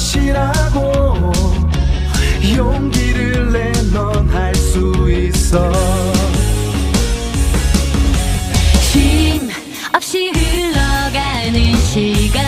것이라고 용기를 내 넌 할 수 있어. 힘없이 흘러가는 시간.